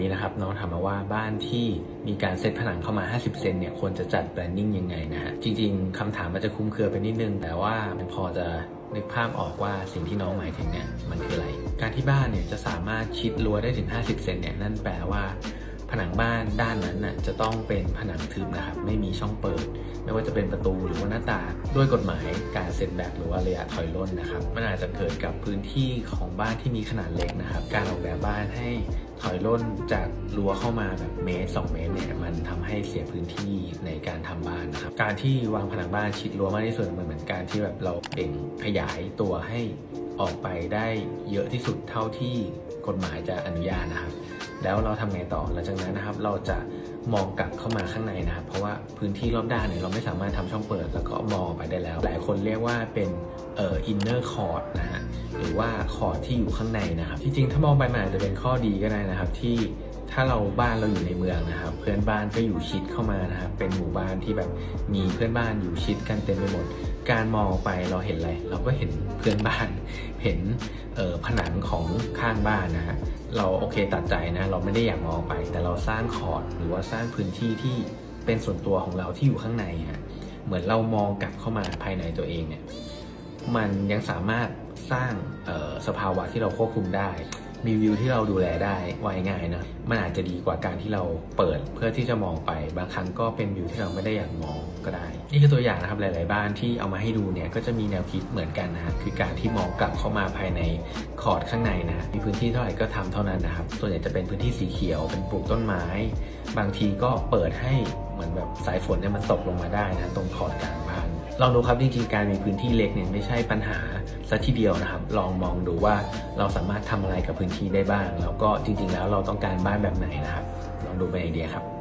นี้นะครับน้องถามมาว่าบ้านที่มีการเซตผนังเข้ามา 50 เซนเนี่ยควรจะจัดแบรนดิ้งยังไงนะฮะจริง ๆคำถามมันจะคุ้มเครือไปนิดนึง แต่ว่ามันพอจะนึกภาพออกว่าสิ่งที่น้องหมายถึงเนี่ยมันคืออะไร การที่บ้านเนี่ยจะสามารถชิดรั้วได้ถึง 50 เซนเนี่ยนั่นแปลว่า ผนังบ้านด้านนั้นน่ะจะต้องเป็นผนังทึบนะครับ ไม่มีช่องเปิด ไม่ว่าจะเป็นประตูหรือว่าหน้าต่างด้วยกฎหมายการเซ็นแบบหรือว่าระยะถอยร่นนะครับมันอาจจะเกิดกับพื้นที่ของบ้านที่มีขนาดเล็กนะครับ การออกแบบบ้านให้ถอยร่นจากรั้วเข้ามาแบบเมตร 2 เมตรเนี่ยมันทำให้เสียพื้นที่ในการท การที่วางผนังบ้านชิดรั้วมากที่สุดมันเหมือนการที่แบบเราเบ่งขยายตัวให้ออกไปได้เยอะที่สุดเท่าที่กฎหมายจะอนุญาตนะครับ แล้วเราทำไงต่อหลังจากนั้นนะครับ เราจะมองกลับเข้ามาข้างในนะครับ เพราะว่าพื้นที่รอบด้านเนี่ยเราไม่สามารถทำช่องเปิดแล้วก็มองออกไปได้แล้ว หลายคนเรียกว่าเป็นเอ่อ inner court นะฮะหรือว่าคอร์ดที่อยู่ข้างในนะครับ จริงๆถ้ามองไปมันอาจจะเป็นข้อดีก็ได้นะครับที่ ถ้าเราบ้านเราอยู่ในเมืองนะครับ เพื่อนบ้านก็อยู่ชิดเข้ามานะครับเป็นหมู่บ้านที่แบบมีเพื่อนบ้านอยู่ชิดกันเต็มไปหมด การมองไปเราเห็นอะไร เราก็เห็นเพื่อนบ้าน เห็นออผนังของข้างบ้านนะฮะเราโอเคตัดใจนะ เราไม่ได้อยากมองไป แต่เราสร้างคอร์ดหรือว่าสร้างพื้นที่ที่เป็นส่วนตัวของเราที่อยู่ข้างในฮะเหมือนเรามองกลับเข้ามาภายในตัวเองเนี่ยมันยังสามารถสร้างออสภาวะที่เราควบคุมได้ มีวิวที่เราดูแลได้ไวง่ายนะมันอาจจะดีกว่าการที่เราเปิดเพื่อที่จะมองไปบางครั้งก็เป็นวิวที่เราไม่ได้อยากมองก็ได้ นี่คือตัวอย่างนะครับหลาย ๆ บ้านที่เอามาให้ดูเนี่ยก็จะมีแนวคิดเหมือนกันนะคือการที่มองกลับเข้ามาภายในคอร์ดข้างในนะมีพื้นที่เท่าไหร่ก็ทำเท่านั้นนะครับส่วนใหญ่จะเป็นพื้นที่สีเขียวเป็นปลูกต้นไม้ บางทีก็เปิดให้เหมือนแบบสายฝนเนี่ยมันตกลงมาได้นะตรงคอร์ดกลางบ้านลองดูครับจริงๆการมีพื้นที่เล็กเนี่ยไม่ใช่ปัญหา ซะทีเดียวนะครับ ลองมองดูว่าเราสามารถทำอะไรกับพื้นที่ได้บ้าง แล้วก็จริงๆ แล้วเราต้องการบ้านแบบไหนนะครับ ลองดูเป็นไอเดียครับ